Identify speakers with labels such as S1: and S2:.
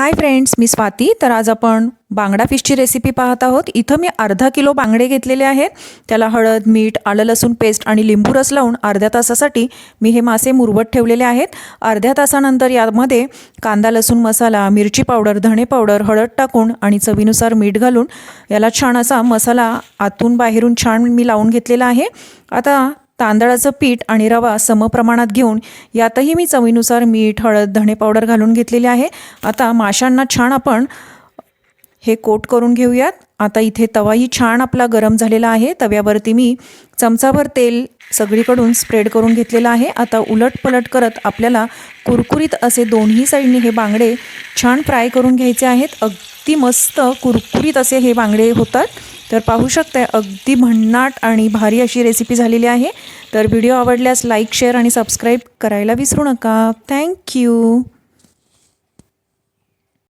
S1: Hi friends मी स्वाती. तर आज आपण बांगडा फिशची रेसिपी पाहत आहोत. इथं मी अर्धा किलो बांगडे घेतलेले आहेत. त्याला हळद मीठ आलं लसूण पेस्ट आणि लिंबू रस लावून अर्ध्या तासासाठी मी हे मासे मुरवत ठेवलेले आहेत. अर्ध्या तासानंतर यामध्ये कांदा लसूण मसाला मिरची पावडर धणे पावडर हळद टाकून आणि चवीनुसार मीठ घालून याला छान असा मसाला आतून बाहेरून छान मी लावून घेतलेला आहे. आता तांदळाचं पीठ आणि रवा समप्रमाणात घेऊन यातही मी चवीनुसार मीठ हळद धणे पावडर घालून घेतलेले आहे. आता माशांना छान आपण हे कोट करून घेऊयात. आता इथे तवाही छान आपला गरम झालेला आहे. तव्यावरती मी चमचाभर तेल सगळीकडून स्प्रेड करून घेतलेलं आहे. आता उलट पलट करत आपल्याला कुरकुरीत असे दोन्ही साईडने हे बांगडे छान फ्राय करून घ्यायचे आहेत. अगदी मस्त कुरकुरीत असे हे बांगडे होतात. तर पाहू शकताय अगदी भन्नाट आणि भारी अशी रेसिपी झालेली आहे. तर व्हिडिओ आवडल्यास लाईक शेअर आणि सबस्क्राईब करायला विसरू नका. थँक्यू